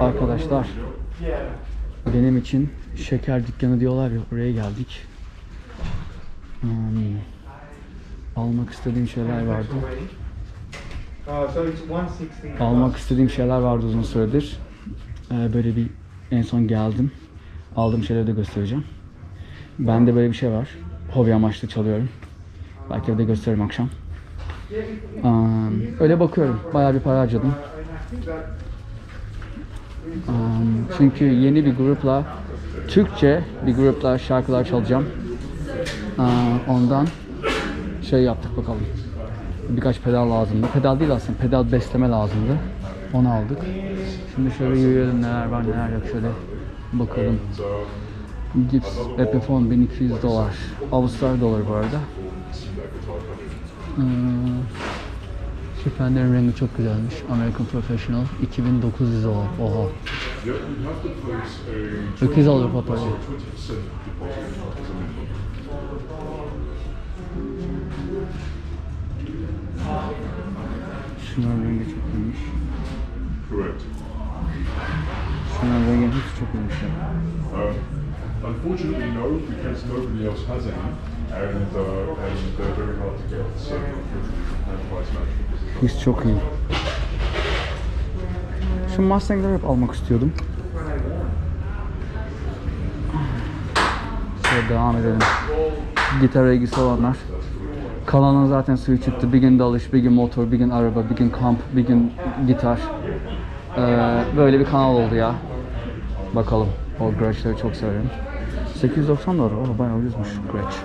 Arkadaşlar benim için şeker dükkanı diyorlar ya oraya geldik. Hmm, almak istediğim şeyler vardı. So it's 160. Almak istediğim şeyler vardı uzun süredir. Ee, böyle bir en son geldim. Aldığım şeyleri de göstereceğim. Bende böyle bir şey var. Hobi amaçlı çalıyorum. Belki de gösteririm akşam. Um, öyle bakıyorum. Bayağı bir para harcadım. Um, çünkü yeni bir grupla Türkçe bir grupla şarkılar çalacağım. Aa, ondan şey yaptık bakalım. Birkaç pedal lazımdı. Pedal değil aslında. Pedal besleme lazımdı. Onu aldık. Şimdi şöyle yürüyelim neler var neler yok şöyle bakalım. Gips Epiphone 1200 dolar. Avustralya doları bu arada. Ee, şu fenlerin rengi çok güzelmiş. American Professional 2900 dolar. Oha. Öküz alır papayı. Şunların rengi çok iyiymiş. Correct. Şunların rengi hepsi çok iyiymiş. Um, unfortunately, no, because nobody else has any, and uh, and they're very hard to get. So, and price management. His çok iyi. Şu Mustang'leri hep almak istiyordum. Şöyle devam edelim. Gitar ilgisi olanlar. Kanalın zaten suyu çıktı. Bir gün dalış, bir gün motor, bir gün araba, bir gün kamp, bir gün gitar. Ee, böyle bir kanal oldu ya. Bakalım. O Gretsch'leri çok severim. 890 dolar. Oh, bayağı ucuzmuş Gretsch.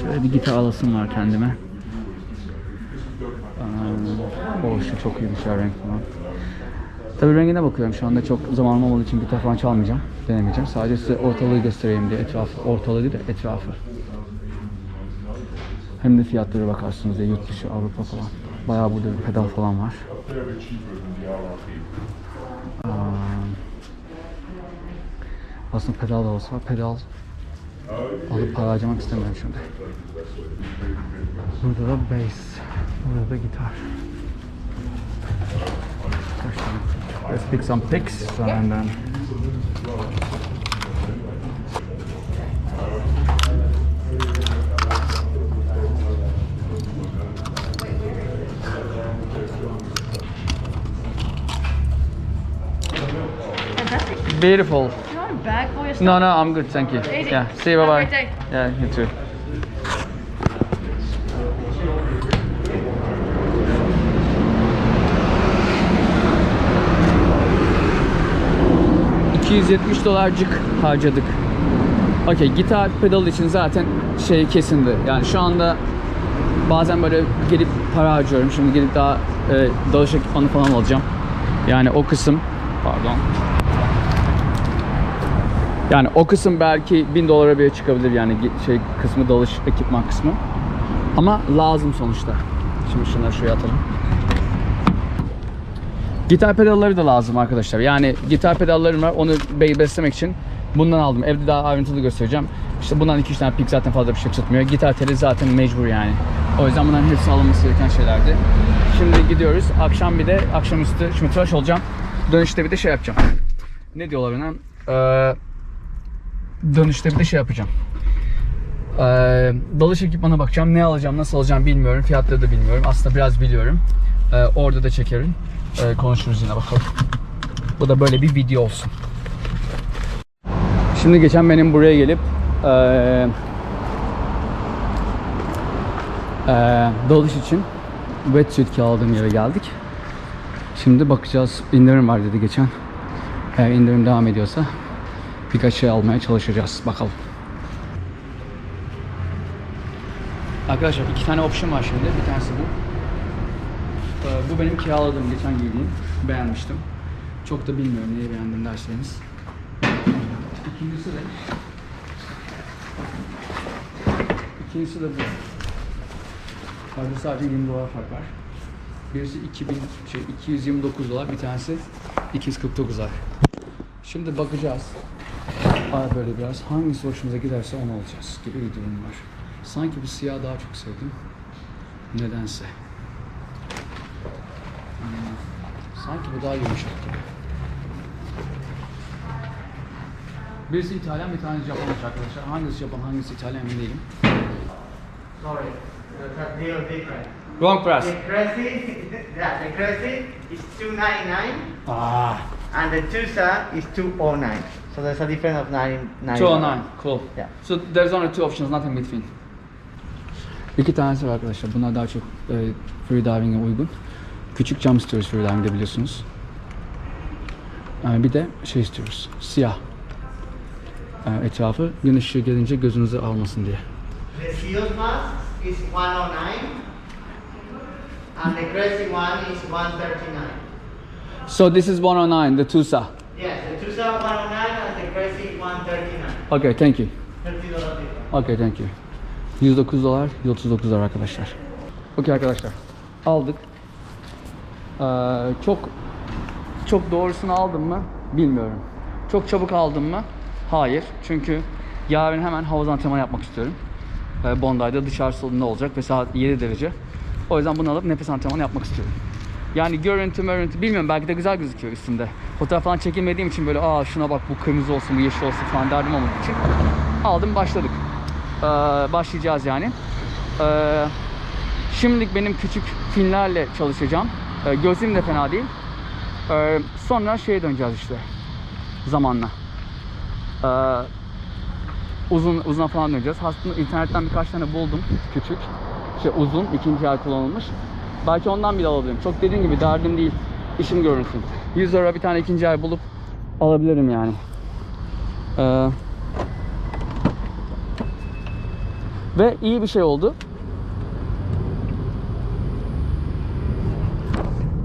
Şöyle bir gitar alasım var kendime. O şu çok iyiymiş ya renk falan. Tabii rengine bakıyorum şu anda çok zamanım olmadığı için gitar falan çalmayacağım. Denemeyeceğim. Sadece size ortalığı göstereyim diye etrafı. Ortalığı değil de etrafı. Hem de fiyatlara bakarsınız diye yurt dışı Avrupa falan. Bayağı burada bir pedal falan var. Aa, aslında pedal da olsa pedal alıp para harcamak istemiyorum şimdi. Burada da bass. Burada da gitar. Let's pick some picks yeah. and then. Beautiful. No, no, I'm good, thank you. Easy. Yeah, see you, bye bye. Yeah, you too. ...270 dolarcık harcadık. Okey, gitar pedal için zaten şey kesindi. Yani şu anda bazen böyle gelip para harcıyorum. Şimdi gelip daha e, dalış ekipmanı falan alacağım. Yani o kısım... Pardon. Yani o kısım belki 1000 dolara bile çıkabilir yani şey kısmı dalış ekipman kısmı. Ama lazım sonuçta. Şimdi şunları şuraya atalım. Gitar pedalları da lazım arkadaşlar. Yani gitar pedallarım var. Onu be- beslemek için bundan aldım. Evde daha ayrıntılı göstereceğim. İşte bundan 2-3 tane pik zaten fazla bir şey tutmuyor. Gitar teli zaten mecbur yani. O yüzden bunların hepsi alınması gereken şeylerdi. Şimdi gidiyoruz. Akşam bir de akşamüstü şimdi tıraş olacağım. Dönüşte bir de şey yapacağım. Ne diyorlar ona? Ee, dönüşte bir de şey yapacağım. Ee, dalış ekipmana bakacağım. Ne alacağım, nasıl alacağım bilmiyorum. Fiyatları da bilmiyorum. Aslında biraz biliyorum. Ee, orada da çekerim. Ee, konuşuruz yine bakalım. Bu da böyle bir video olsun. Şimdi geçen benim buraya gelip ee, ee, dalış için wetsuit kiraladığım yere geldik. Şimdi bakacağız. İndirim var dedi geçen. Eğer indirim devam ediyorsa birkaç şey almaya çalışacağız. Bakalım. Arkadaşlar iki tane option var şimdi. Bir tanesi bu. Ee, bu benim kiraladığım, geçen giydiğim. Beğenmiştim. Çok da bilmiyorum niye beğendim derseniz. İkincisi de İkincisi de bu. Arada sadece 20 dolar fark var. Birisi 2000, şey 229 dolar, bir tanesi 249 dolar. Şimdi bakacağız. Aa, böyle biraz hangisi hoşumuza giderse onu alacağız gibi bir durum var. Sanki bu siyah daha çok sevdim. Nedense. Sanki bu daha yumuşak gibi. Birisi İtalyan, bir tane Japonmuş arkadaşlar. Hangisi Japon, hangisi İtalyan emin değilim. Sorry, that's a little different. Wrong price. The crazy, yeah, the crazy is 299 Ah, and the Tusa is 209. So there's a difference of 99. 209. Cool. Yeah. So there's only two options, nothing between. İki tanesi var arkadaşlar. Bunlar daha çok e, freediving'e uygun. Küçük cam istiyoruz freediving'de biliyorsunuz. E, bir de şey istiyoruz. Siyah. E, etrafı gün ışığı gelince gözünüzü almasın diye. The Seals mask is 109 and the crazy one is 139. So this is 109, the Tusa. Yes, the Tusa 109 and the crazy 139. Okay, thank you. $30 difference. Okay, thank you. 109 dolar, 139 dolar arkadaşlar. Okey arkadaşlar. Aldık. Ee, çok çok doğrusunu aldım mı? Bilmiyorum. Çok çabuk aldım mı? Hayır. Çünkü yarın hemen havuz antrenmanı yapmak istiyorum. Ee, Bondi'de dışarısı ne olacak ve saat 7 derece. O yüzden bunu alıp nefes antrenmanı yapmak istiyorum. Yani görüntü görüntü bilmiyorum belki de güzel gözüküyor üstümde. Fotoğraf falan çekilmediğim için böyle aa şuna bak bu kırmızı olsun bu yeşil olsun falan derdim olmadığı için aldım başladık. Ee, başlayacağız yani. Ee, şimdilik benim küçük filmlerle çalışacağım. Ee, gözüm de fena değil. Ee, sonra şeye döneceğiz işte zamanla. Ee, uzun uzun falan döneceğiz. Aslında internetten birkaç tane buldum küçük. Şey uzun ikinci el kullanılmış. Belki ondan bile alabilirim. Çok dediğim gibi derdim değil. İşim görünsün. 100 lira bir tane ikinci el bulup alabilirim yani. Ee, ve iyi bir şey oldu.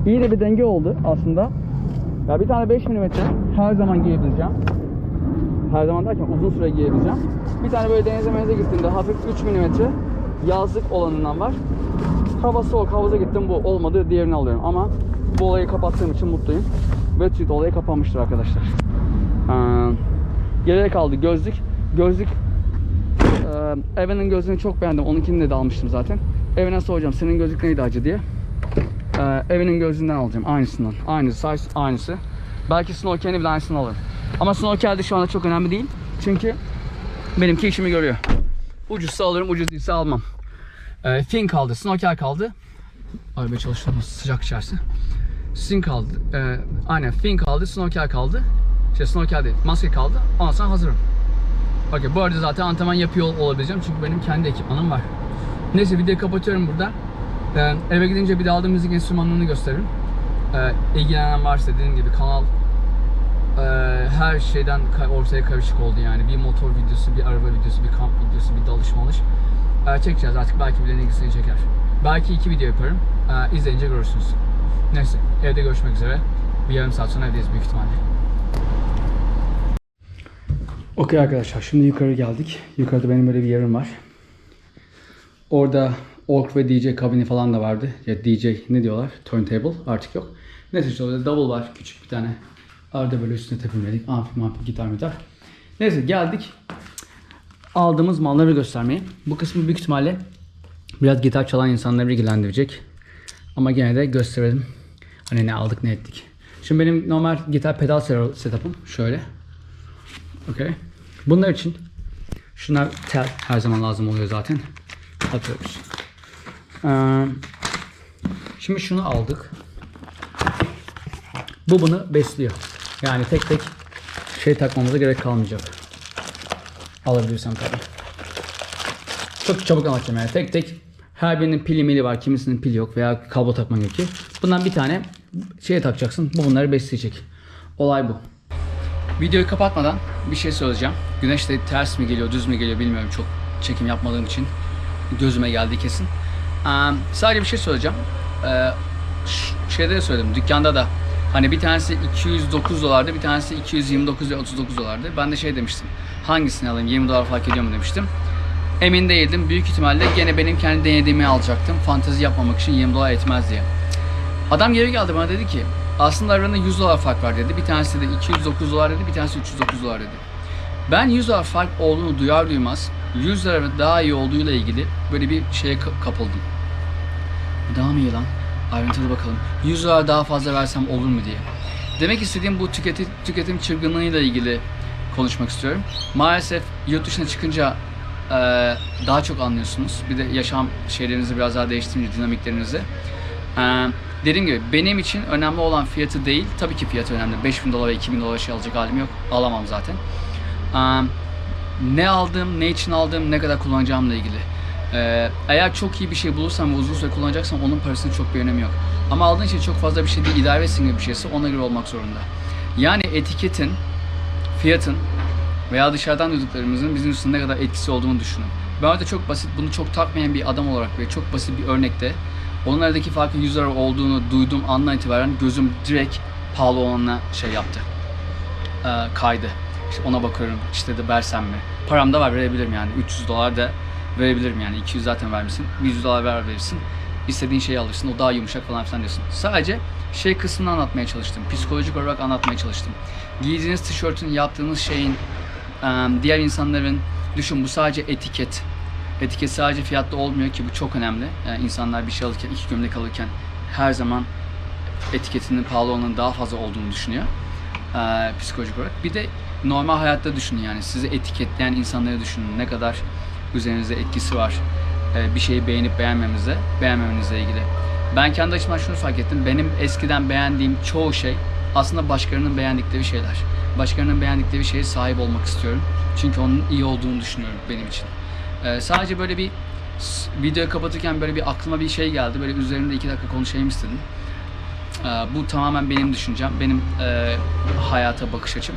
İyi de bir denge oldu aslında. Ya bir tane 5 mm her zaman giyebileceğim. Her zaman derken uzun süre giyebileceğim. Bir tane böyle denize menize gittiğimde hafif 3 mm yazlık olanından var. Hava soğuk havuza gittim bu olmadı diğerini alıyorum ama bu olayı kapattığım için mutluyum. Wetsuit olayı kapanmıştır arkadaşlar. Ee, geriye kaldı gözlük. Gözlük ee, Evan'ın gözlüğünü çok beğendim. Onunkini de almıştım zaten. Evan'a soracağım senin gözlük neydi acı diye. Ee, Evan'ın gözlüğünden alacağım. Aynısından. Aynı size, aynısı. Belki snorkelini bile aynısını alırım. Ama snorkel de şu anda çok önemli değil. Çünkü benimki işimi görüyor. Ucuzsa alırım, ucuz değilse almam. Ee, fin kaldı, snorkel kaldı. Araba çalıştırması sıcak içerisi. Fin kaldı. Ee, aynen fin kaldı, snorkel kaldı. Şey snorkel değil, maske kaldı. Ondan sonra hazırım. Okey bu arada zaten antrenman yapıyor olabileceğim çünkü benim kendi ekipmanım var. Neyse videoyu kapatıyorum burada. Ee, eve gidince bir de aldığım müzik enstrümanlarını gösteririm. Ee, ilgilenen varsa dediğim gibi kanal e, her şeyden ortaya karışık oldu yani. Bir motor videosu, bir araba videosu, bir kamp videosu, bir dalış malış. Ee, çekeceğiz artık belki birilerinin ilgisini çeker. Belki iki video yaparım. Ee, izleyince görürsünüz. Neyse evde görüşmek üzere. Bir yarım saat sonra evdeyiz büyük ihtimalle. Okey arkadaşlar şimdi yukarı geldik. Yukarıda benim böyle bir yerim var. Orada org ve DJ kabini falan da vardı. Ya DJ ne diyorlar? Turntable artık yok. Neyse işte orada double var küçük bir tane. Arada böyle üstüne tepinmedik. Amfi mamfi gitar mitar. Neyse geldik. Aldığımız malları göstermeye. Bu kısmı büyük ihtimalle biraz gitar çalan insanları ilgilendirecek. Ama gene de gösterelim. Hani ne aldık ne ettik. Şimdi benim normal gitar pedal setup'ım şöyle. Okey. Bunlar için şunlar tel her zaman lazım oluyor zaten. Atıyoruz. Ee, şimdi şunu aldık. Bu bunu besliyor. Yani tek tek şey takmamıza gerek kalmayacak. Alabilirsem tabii. Çok çabuk anlatacağım yani. Tek tek her birinin pili mili var. Kimisinin pili yok veya kablo takman gerekiyor. Bundan bir tane şeye takacaksın. Bu bunları besleyecek. Olay bu. Videoyu kapatmadan bir şey söyleyeceğim. Güneş de ters mi geliyor, düz mü geliyor bilmiyorum çok çekim yapmadığım için. Gözüme geldi kesin. Ee, sadece bir şey söyleyeceğim. Ee, şeyde de söyledim, dükkanda da. Hani bir tanesi 209 dolardı, bir tanesi 229 ve 39 dolardı. Ben de şey demiştim. Hangisini alayım, 20 dolar fark ediyor mu demiştim. Emin değildim. Büyük ihtimalle gene benim kendi denediğimi alacaktım. Fantezi yapmamak için 20 dolar etmez diye. Adam geri geldi bana dedi ki aslında arasında 100 dolar fark var dedi. Bir tanesi de 209 dolar dedi, bir tanesi 309 dolar dedi. Ben 100 dolar fark olduğunu duyar duymaz 100 lira daha iyi olduğuyla ilgili böyle bir şeye ka- kapıldım. Daha mı iyi lan? Ayrıntılı bakalım. 100 dolar daha fazla versem olur mu diye. Demek istediğim bu tüketi, tüketim çılgınlığıyla ilgili konuşmak istiyorum. Maalesef yurt dışına çıkınca daha çok anlıyorsunuz. Bir de yaşam şeylerinizi biraz daha değiştirince dinamiklerinizi. E, dediğim gibi benim için önemli olan fiyatı değil. Tabii ki fiyatı önemli. 5000 dolara 2000 dolara şey alacak halim yok. Alamam zaten. E, ne aldığım, ne için aldığım, ne kadar kullanacağımla ilgili. Ee, eğer çok iyi bir şey bulursam ve uzun süre kullanacaksam onun parasının çok bir önemi yok. Ama aldığın şey çok fazla bir şey değil, idare etsin gibi bir şeyse ona göre olmak zorunda. Yani etiketin, fiyatın veya dışarıdan duyduklarımızın bizim üstünde ne kadar etkisi olduğunu düşünün. Ben orada çok basit, bunu çok takmayan bir adam olarak ve çok basit bir örnekte onun farkın 100 lira olduğunu duyduğum andan itibaren gözüm direkt pahalı olanına şey yaptı. Ee, kaydı. İşte ona bakıyorum işte de versem mi? Param da var verebilirim yani. 300 dolar da verebilirim yani. 200 zaten vermişsin. 100 dolar ver verirsin. İstediğin şeyi alırsın. O daha yumuşak falan filan diyorsun. Sadece şey kısmını anlatmaya çalıştım. Psikolojik olarak anlatmaya çalıştım. Giydiğiniz tişörtün, yaptığınız şeyin, diğer insanların düşün bu sadece etiket. Etiket sadece fiyatta olmuyor ki bu çok önemli. Yani insanlar bir şey alırken, iki gömlek alırken her zaman etiketinin pahalı olanın daha fazla olduğunu düşünüyor. Ee, psikolojik olarak. Bir de normal hayatta düşünün yani sizi etiketleyen insanları düşünün. Ne kadar üzerinize etkisi var. Ee, bir şeyi beğenip beğenmemize, beğenmemenizle ilgili. Ben kendi açımdan şunu fark ettim. Benim eskiden beğendiğim çoğu şey aslında başkalarının beğendikleri şeyler. Başkalarının beğendikleri şeye sahip olmak istiyorum. Çünkü onun iyi olduğunu düşünüyorum benim için. Ee, sadece böyle bir videoyu kapatırken böyle bir aklıma bir şey geldi. Böyle üzerinde iki dakika konuşayım istedim. Ee, bu tamamen benim düşüncem, benim e, hayata bakış açım.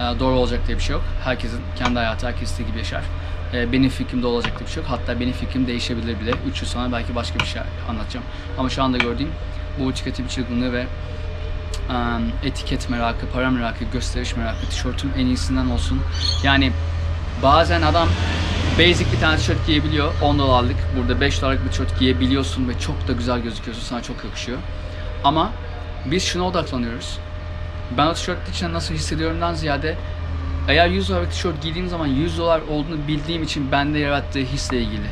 Ee, doğru olacak diye bir şey yok. Herkesin kendi hayatı, herkes istediği gibi yaşar. Ee, benim fikrimde olacak diye bir şey yok. Hatta benim fikrim değişebilir bile. 3 yıl sonra belki başka bir şey anlatacağım. Ama şu anda gördüğüm bu tüketim çılgınlığı ve etiket merakı, para merakı, gösteriş merakı, tişörtüm en iyisinden olsun. Yani bazen adam basic bir tane tişört giyebiliyor 10 dolarlık. Burada 5 dolarlık bir tişört giyebiliyorsun ve çok da güzel gözüküyorsun. Sana çok yakışıyor. Ama biz şuna odaklanıyoruz. Ben o tişört için nasıl hissediyorumdan ziyade eğer 100 dolarlık tişört giydiğim zaman 100 dolar olduğunu bildiğim için bende yarattığı hisle ilgili.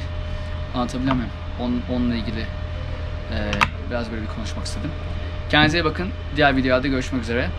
Anlatabiliyor muyum? Onun, onunla ilgili eee, biraz böyle bir konuşmak istedim. Kendinize iyi bakın. Diğer videoda görüşmek üzere.